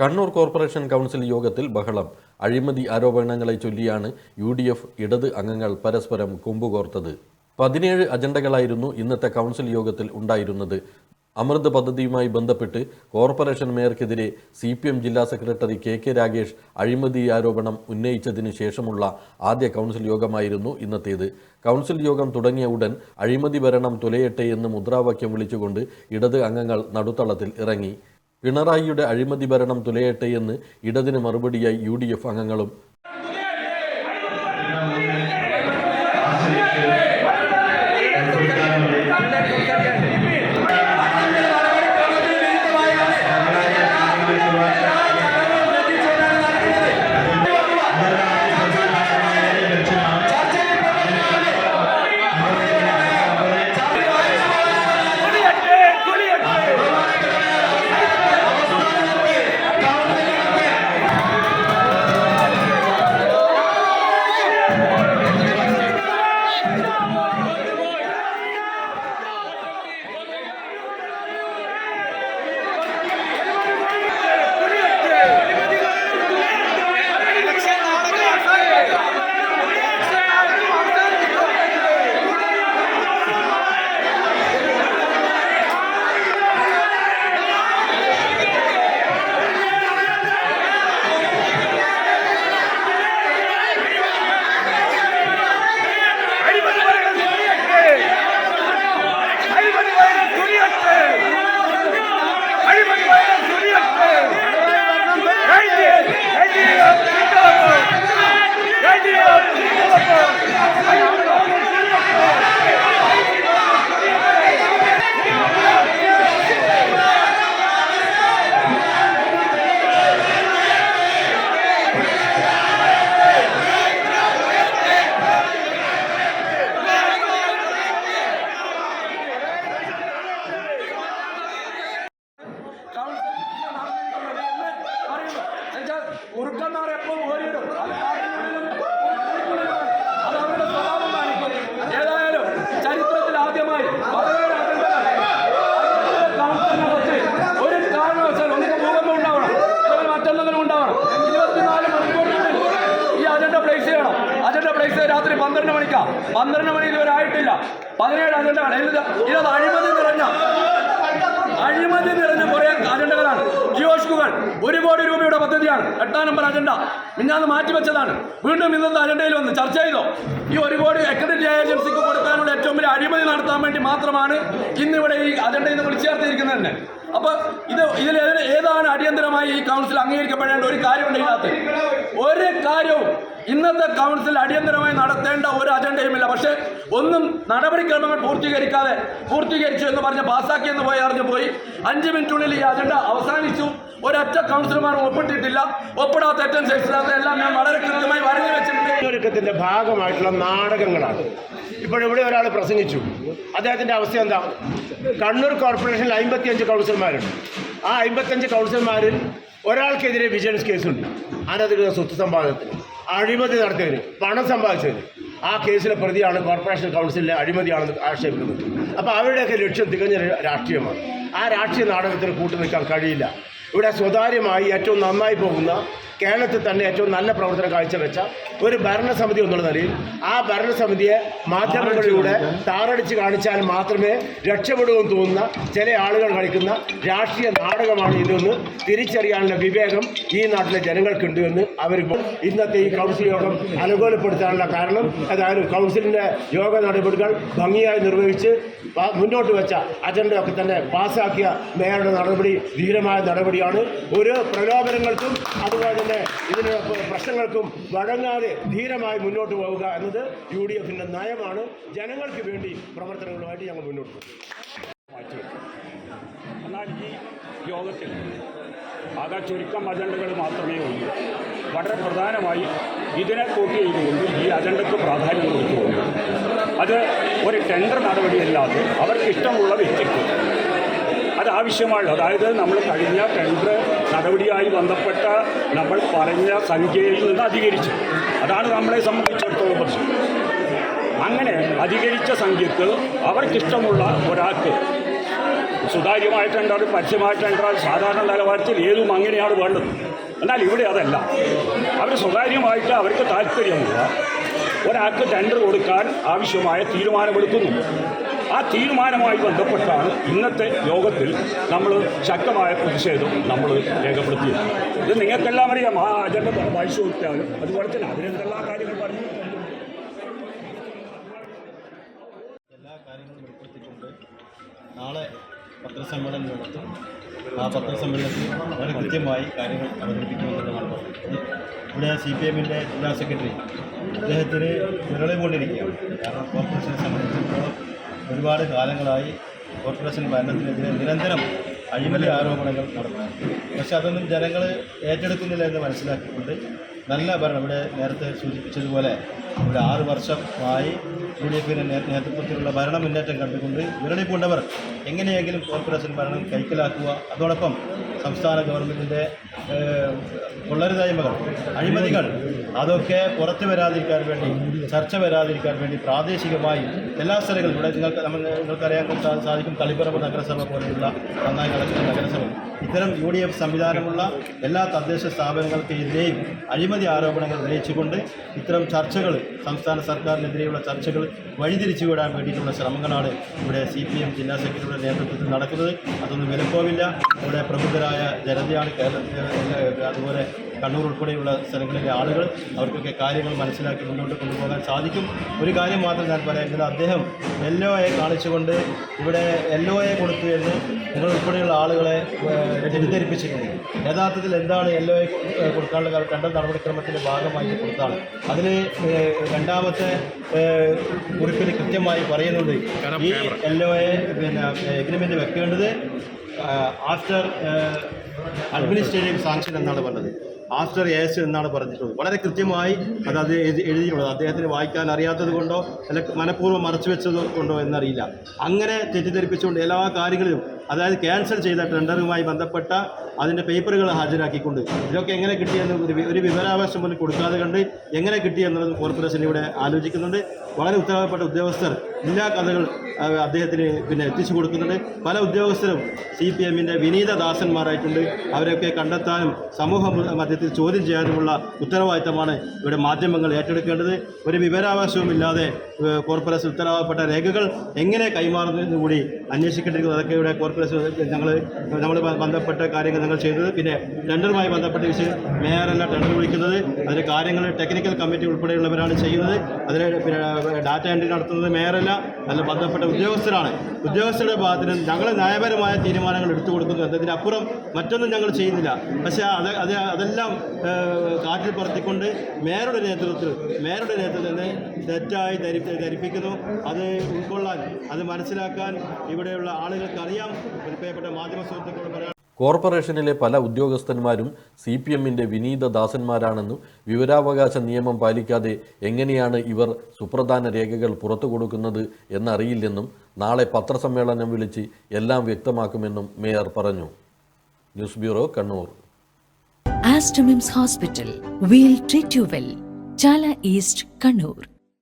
Kannur corporation council യോഗത്തിൽ ബഹളം. അഴിമതി ആരോപണങ്ങളെ ചൊല്ലിയാണ് യു ഡി എഫ് ഇടത് അംഗങ്ങൾ പരസ്പരം കൊമ്പുകോർത്തത്. പതിനേഴ് അജണ്ടകളായിരുന്നു ഇന്നത്തെ കൗൺസിൽ യോഗത്തിൽ ഉണ്ടായിരുന്നത്. അമൃത് പദ്ധതിയുമായി ബന്ധപ്പെട്ട് കോർപ്പറേഷൻ മേയർക്കെതിരെ സി പി എം ജില്ലാ സെക്രട്ടറി കെ കെ രാഗേഷ് അഴിമതി ആരോപണം ഉന്നയിച്ചതിന് ശേഷമുള്ള ആദ്യ കൗൺസിൽ യോഗമായിരുന്നു ഇന്നത്തേത്. കൗൺസിൽ യോഗം തുടങ്ങിയ ഉടൻ അഴിമതി ഭരണം തുലയട്ടെ എന്ന് മുദ്രാവാക്യം വിളിച്ചുകൊണ്ട് ഇടത് അംഗങ്ങൾ നടുത്തളത്തിൽ ഇറങ്ങി. പിണറായിയുടെ അഴിമതി ഭരണം തുലയട്ടെ എന്ന് ഇടതിന് മറുപടിയായി യു അംഗങ്ങളും പന്ത്രണ്ട് മണിക്കാ. പന്ത്രണ്ട് മണി ഇതുവരായിട്ടില്ല പതിനേഴ് അജണ്ടകൾ ഇത് ഇത് അഴിമതി നിറഞ്ഞ അഴിമതി നിറഞ്ഞ കുറെ അജണ്ടകളാണ്. കിയോസ്കുകൾ ഒരു കോടി രൂപയുടെ പദ്ധതിയാണ്. എട്ടാം നമ്പർ അജണ്ട. മിന്നാന്ന് മാറ്റിവെച്ചതാണ് വീണ്ടും ഇന്നത്തെ അജണ്ടയിൽ വന്ന് ചർച്ച ചെയ്തോ? ഈ ഒരു കോടി അക്രഡിറ്റ് ഏജൻസിക്ക് കൊടുക്കാനുള്ള ഏറ്റവും വലിയ അഴിമതി നടത്താൻ വേണ്ടി മാത്രമാണ് ഇന്നിവിടെ ഈ അജണ്ടയിൽ വിളിച്ചു ചേർത്തിരിക്കുന്നത് തന്നെ. അപ്പൊ ഇത് ഇതിൽ ഏതാണ് അടിയന്തരമായി ഈ കൗൺസിൽ അംഗീകരിക്കപ്പെടേണ്ട ഒരു കാര്യമുണ്ട് ഇതിനകത്ത്? ഒരു കാര്യവും ഇന്നത്തെ കൗൺസിൽ അടിയന്തരമായി നടത്തേണ്ട ഒരു അജണ്ടയുമില്ല. പക്ഷേ ഒന്നും നടപടിക്രമങ്ങൾ പൂർത്തീകരിക്കാതെ പൂർത്തീകരിച്ചു എന്ന് പറഞ്ഞ് പാസ്സാക്കി എന്ന് പോയി അറിഞ്ഞു പോയി. അഞ്ച് മിനിറ്റിനുള്ളിൽ ഈ അജണ്ട അവസാനിച്ചു. ഒരൊറ്റ കൗൺസിലർമാർ ഒപ്പിട്ടിട്ടില്ല. ഒപ്പിടാത്ത ഏറ്റവും സെക്ഷനാത്ത എല്ലാം ഞാൻ വളരെ കൃത്യമായി വരഞ്ഞു വെച്ചിട്ടുണ്ട്. ഒരുക്കത്തിന്റെ ഭാഗമായിട്ടുള്ള നാടകങ്ങളാണ്. ഇപ്പോഴിവിടെ ഒരാൾ പ്രസംഗിച്ചു. അദ്ദേഹത്തിന്റെ അവസ്ഥ എന്താ? കണ്ണൂർ കോർപ്പറേഷനിൽ അമ്പത്തിയഞ്ച് കൗൺസിലർമാരുണ്ട്. ആ അമ്പത്തഞ്ച് കൗൺസിലർമാരിൽ ഒരാൾക്കെതിരെ വിജിലൻസ് കേസുണ്ട്. അനധികൃത സ്വത്ത് സമ്പാദനത്തിന്. അഴിമതി നടത്തിയതിന്. പണം സമ്പാദിച്ചതിന്. ആ കേസിലെ പ്രതിയാണ് കോർപ്പറേഷൻ കൗൺസിലിലെ അഴിമതിയാണെന്ന് ആക്ഷേപിക്കുന്നത്. അപ്പോൾ അവരുടെയൊക്കെ ലക്ഷ്യം തികഞ്ഞ രാഷ്ട്രീയമാണ്. ആ രാഷ്ട്രീയ നാടകത്തിന് കൂട്ടുനിൽക്കാൻ കഴിയില്ല. ഇവിടെ സ്വകാര്യമായി ഏറ്റവും നന്നായി പോകുന്ന കേരളത്തിൽ തന്നെ ഏറ്റവും നല്ല പ്രവർത്തനം കാഴ്ചവെച്ച ഒരു ഭരണസമിതി എന്നുള്ള നിലയിൽ ആ ഭരണസമിതിയെ മാധ്യമങ്ങളിലൂടെ താറടിച്ച് കാണിച്ചാൽ മാത്രമേ രക്ഷപ്പെടൂ എന്ന് തോന്നുന്ന ചില ആളുകൾ കളിക്കുന്ന രാഷ്ട്രീയ നാടകമാണ് ഇതെന്ന് തിരിച്ചറിയാനുള്ള വിവേകം ഈ നാട്ടിലെ ജനങ്ങൾക്കുണ്ട് എന്ന് അവരിപ്പോൾ ഇന്നത്തെ ഈ കൗൺസിൽ യോഗം അനുകൂലപ്പെടുത്താനുള്ള കാരണം ഏതായാലും കൗൺസിലിന്റെ യോഗ നടപടികൾ ഭംഗിയായി നിർവഹിച്ച് മുന്നോട്ട് വെച്ച അജണ്ടയൊക്കെ തന്നെ പാസാക്കിയ മേയറുടെ നടപടി ധീരമായ നടപടിയാണ്. ഒരു പ്രലോഭനങ്ങൾക്കും അതുപോലെ തന്നെ ഇതിന് പ്ര- പ്രശ്നങ്ങൾക്കും വഴങ്ങാതെ ധീരമായി മുന്നോട്ട് പോവുക എന്നത് യു ഡി എഫിന്റെ നയമാണ്. ജനങ്ങൾക്ക് വേണ്ടി പ്രവർത്തനങ്ങളുമായിട്ട് ഞങ്ങൾ മുന്നോട്ട് പോകും. എന്നാൽ ഈ യോഗത്തിൽ ആകെ ചുരുക്കം അജണ്ടകൾ മാത്രമേ ഉള്ളൂ. വളരെ പ്രധാനമായി ഇതിനെ കൂട്ടി ചെയ്തുകൊണ്ട് ഈ അജണ്ടയ്ക്ക് പ്രാധാന്യം കൊടുത്തുകൊണ്ട്. അത് ഒരു ടെൻഡർ നടപടിയല്ലാതെ അവർക്ക് ഇഷ്ടമുള്ള വ്യക്തിക്ക് അത് അതായത് നമ്മൾ കഴിഞ്ഞ ടെൻഡർ നടപടിയായി ബന്ധപ്പെട്ട നമ്മൾ പറഞ്ഞ സംഖ്യയിൽ നിന്ന് അധികരിച്ചു. അതാണ് നമ്മളെ സംബന്ധിച്ചിടത്തോളം പ്രശ്നം. അങ്ങനെ അധികരിച്ച സംഖ്യക്ക് അവർക്കിഷ്ടമുള്ള ഒരാൾക്ക് സുതാര്യമായിട്ടുണ്ട് പരസ്യമായിട്ടുണ്ട് സാധാരണ നിലവാരത്തിൽ ഏതും അങ്ങനെയാണ് വേണ്ടത്. എന്നാൽ ഇവിടെ അതല്ല. അവർ സ്വകാര്യമായിട്ട് അവർക്ക് താല്പര്യമുള്ള ഒരാൾക്ക് ടെൻഡർ കൊടുക്കാൻ ആവശ്യമായ തീരുമാനമെടുക്കുന്നു. ആ തീരുമാനവുമായി ബന്ധപ്പെട്ടാണ് ഇന്നത്തെ യോഗത്തിൽ നമ്മൾ ശക്തമായ പ്രതിഷേധം നമ്മൾ രേഖപ്പെടുത്തിയത്. ഇത് നിങ്ങൾക്കെല്ലാം അറിയാം. ആ അജണ്ട വായിച്ചു നോക്കിയാലും അതുപോലെ തന്നെ അതിനെന്തെല്ലാം കാര്യങ്ങൾ പറഞ്ഞു. എല്ലാ കാര്യങ്ങളും ഉൾപ്പെടുത്തിക്കൊണ്ട് നാളെ പത്രസമ്മേളനം നടത്തും ആ പത്രസമ്മേളനത്തിൽ വളരെ കൃത്യമായി കാര്യങ്ങൾ അവതരിപ്പിക്കുമെന്നുള്ളതാണ് പറഞ്ഞത്. ഇവിടെ സി പി എമ്മിന്റെ ജില്ലാ സെക്രട്ടറി അദ്ദേഹത്തിന് വിരളി കൊണ്ടിരിക്കുകയാണ്. കാരണം കോർപ്പറേഷനെ സംബന്ധിച്ചിടത്തോളം ഒരുപാട് കാലങ്ങളായി കോർപ്പറേഷൻ ഭരണത്തിനെതിരെ നിരന്തരം അഴിമതി ആരോപണങ്ങൾ നടത്തുന്നു. പക്ഷേ അതൊന്നും ജനങ്ങൾ ഏറ്റെടുക്കുന്നില്ല എന്ന് മനസ്സിലാക്കിക്കൊണ്ട് നല്ല ഭരണം ഇവിടെ നേരത്തെ സൂചിപ്പിച്ചതുപോലെ ഇവിടെ ആറ് വർഷമായി യു ഡി എഫിന്റെ നേതൃത്വത്തിലുള്ള ഭരണ മുന്നേറ്റം കണ്ടുകൊണ്ട് വിരളി എങ്ങനെയെങ്കിലും കോർപ്പറേഷൻ ഭരണം കൈക്കലാക്കുക. അതോടൊപ്പം സംസ്ഥാന ഗവൺമെന്റിന്റെ കൊള്ളരുതായ്മകൾ അഴിമതികൾ അതൊക്കെ പുറത്തു വരാതിരിക്കാൻ വേണ്ടി ചർച്ച വരാതിരിക്കാൻ വേണ്ടി പ്രാദേശികമായി എല്ലാ സ്ഥലങ്ങളും ഇവിടെ നിങ്ങൾക്ക് നമ്മൾ നിങ്ങൾക്കറിയാൻ സാധിക്കും തളിപ്പറമ്പ് നഗരസഭ പോലെയുള്ള നന്നായി നടക്കുന്ന നഗരസഭ. ഇത്തരം യു ഡി എഫ് സംവിധാനമുള്ള എല്ലാ തദ്ദേശ സ്ഥാപനങ്ങൾക്കെതിരെയും അഴിമതി ആരോപണങ്ങൾ ഉന്നയിച്ചുകൊണ്ട് ഇത്തരം ചർച്ചകൾ സംസ്ഥാന സർക്കാരിനെതിരെയുള്ള ചർച്ചകൾ വഴിതിരിച്ചു വിടാൻ വേണ്ടിയിട്ടുള്ള ശ്രമങ്ങളാണ് ഇവിടെ സി പി എം ജില്ലാ സെക്രട്ടറിയുടെ നേതൃത്വത്തിൽ നടക്കുന്നത്. അതൊന്നും വിലപ്പോവില്ല ഇവിടെ പ്രബുദ്ധരായ ജനതയാണ് കേരളത്തിൽ അതുപോലെ കണ്ണൂർ ഉൾപ്പെടെയുള്ള സ്ഥലങ്ങളിലെ ആളുകൾ അവർക്കൊക്കെ കാര്യങ്ങൾ മനസ്സിലാക്കി മുന്നോട്ട് കൊണ്ടുപോകാൻ സാധിക്കും. ഒരു കാര്യം മാത്രം ഞാൻ പറയുന്നത് അദ്ദേഹം എൽ ഒ എ കാണിച്ചുകൊണ്ട് ഇവിടെ എൽ ഒ എ കൊടുത്തു എന്ന് നിങ്ങൾ ഉൾപ്പെടെയുള്ള ആളുകളെ തെറ്റിദ്ധരിപ്പിച്ചിട്ടുണ്ട്. യഥാർത്ഥത്തിൽ എന്താണ് എൽ ഒ എ കൊടുക്കാനുള്ള കണ്ട നടപടിക്രമത്തിന്റെ ഭാഗമായിട്ട് കൊടുത്താണ്. അതിൽ രണ്ടാമത്തെ കുറിപ്പിൽ കൃത്യമായി പറയുന്നുണ്ട് ഈ എൽ ഒ എ പിന്നെ എഗ്രിമെന്റ് വെക്കേണ്ടത് ആഫ്റ്റർ അഡ്മിനിസ്ട്രേറ്റീവ് സാങ്ഷൻ എന്നാണ് പറഞ്ഞത്. ആഫ്റ്റർ എസ് എന്നാണ് പറഞ്ഞിട്ടുള്ളത്. വളരെ കൃത്യമായി അത് അത് എഴുതി- എഴുതിയിട്ടുള്ളത്. അദ്ദേഹത്തിന് വായിക്കാൻ അറിയാത്തത് കൊണ്ടോ അല്ല മനഃപൂർവം മറച്ചു വെച്ചത് കൊണ്ടോ എന്നറിയില്ല. അങ്ങനെ തെറ്റിദ്ധരിപ്പിച്ചുകൊണ്ട് എല്ലാ കാര്യങ്ങളിലും അതായത് ക്യാൻസൽ ചെയ്ത ടെൻഡറുമായി ബന്ധപ്പെട്ട അതിന്റെ പേപ്പറുകൾ ഹാജരാക്കിക്കൊണ്ട് ഇതൊക്കെ എങ്ങനെ കിട്ടിയെന്ന് ഒരു വിവരാവകാശം പോലും കൊടുക്കാതെ കണ്ട് എങ്ങനെ കിട്ടിയെന്നുള്ളത് കോർപ്പറേഷൻ ഇവിടെ ആലോചിക്കുന്നുണ്ട്. വളരെ ഉത്തരവാദപ്പെട്ട ഉദ്യോഗസ്ഥർ എല്ലാ കഥകൾ അദ്ദേഹത്തിന് പിന്നെ എത്തിച്ചു കൊടുക്കുന്നുണ്ട്. പല ഉദ്യോഗസ്ഥരും സി പി എമ്മിന്റെ വിനീത ദാസന്മാരായിട്ടുണ്ട്. അവരെയൊക്കെ കണ്ടെത്താനും സമൂഹ മധ്യത്തിൽ ചോദ്യം ചെയ്യാനുമുള്ള ഉത്തരവാദിത്തമാണ് ഇവിടെ മാധ്യമങ്ങൾ ഏറ്റെടുക്കേണ്ടത്. ഒരു വിവരാവകാശവും ഇല്ലാതെ കോർപ്പറേഷൻ ഉത്തരവാദപ്പെട്ട രേഖകൾ എങ്ങനെ കൈമാറുന്നതെന്ന് കൂടി അന്വേഷിക്കേണ്ടിരിക്കുന്നത് അതൊക്കെ ഇവിടെ ഞങ്ങൾ നമ്മൾ ബന്ധപ്പെട്ട കാര്യങ്ങൾ ഞങ്ങൾ ചെയ്തത്. പിന്നെ ടെൻഡറുമായി ബന്ധപ്പെട്ട വിഷയം മേയറല്ല ടെൻഡർ വിളിക്കുന്നത്. അതിന്റെ കാര്യങ്ങൾ ടെക്നിക്കൽ കമ്മിറ്റി ഉൾപ്പെടെയുള്ളവരാണ് ചെയ്യുന്നത്. അതിന് പിന്നെ ഡാറ്റ എൻട്രി നടത്തുന്നത് മേയറല്ല അതിൽ ബന്ധപ്പെട്ട ഉദ്യോഗസ്ഥരാണ്. ഉദ്യോഗസ്ഥരുടെ ഭാഗത്തിന് ഞങ്ങൾ ന്യായപരമായ തീരുമാനങ്ങൾ എടുത്തു കൊടുക്കുന്നു. എന്നതിനപ്പുറം മറ്റൊന്നും ഞങ്ങൾ ചെയ്യുന്നില്ല. പക്ഷേ അത് അത് അതെല്ലാം കാറ്റിൽ പറത്തിക്കൊണ്ട് മേയറുടെ നേതൃത്വത്തിൽ മേയറുടെ നേതൃത്വത്തിൽ തെറ്റായി ധരി ധരിപ്പിക്കുന്നു. അത് ഉൾക്കൊള്ളാൻ അത് മനസ്സിലാക്കാൻ ഇവിടെയുള്ള ആളുകൾക്ക് അറിയാം പ്രിയപ്പെട്ട മാധ്യമ സുഹൃത്തുക്കളോട് പറയാൻ കോർപ്പറേഷനിലെ പല ഉദ്യോഗസ്ഥന്മാരും സി പി എമ്മിന്റെ വിനീത ദാസന്മാരാണെന്നും വിവരാവകാശ നിയമം പാലിക്കാതെ എങ്ങനെയാണ് ഇവർ സുപ്രധാന രേഖകൾ പുറത്തു കൊടുക്കുന്നത് എന്നറിയില്ലെന്നും നാളെ പത്രസമ്മേളനം വിളിച്ച് എല്ലാം വ്യക്തമാക്കുമെന്നും മേയർ പറഞ്ഞു. News bureau Kannur. Aster MIMS hospital. We'll treat you well Chala east Kannur.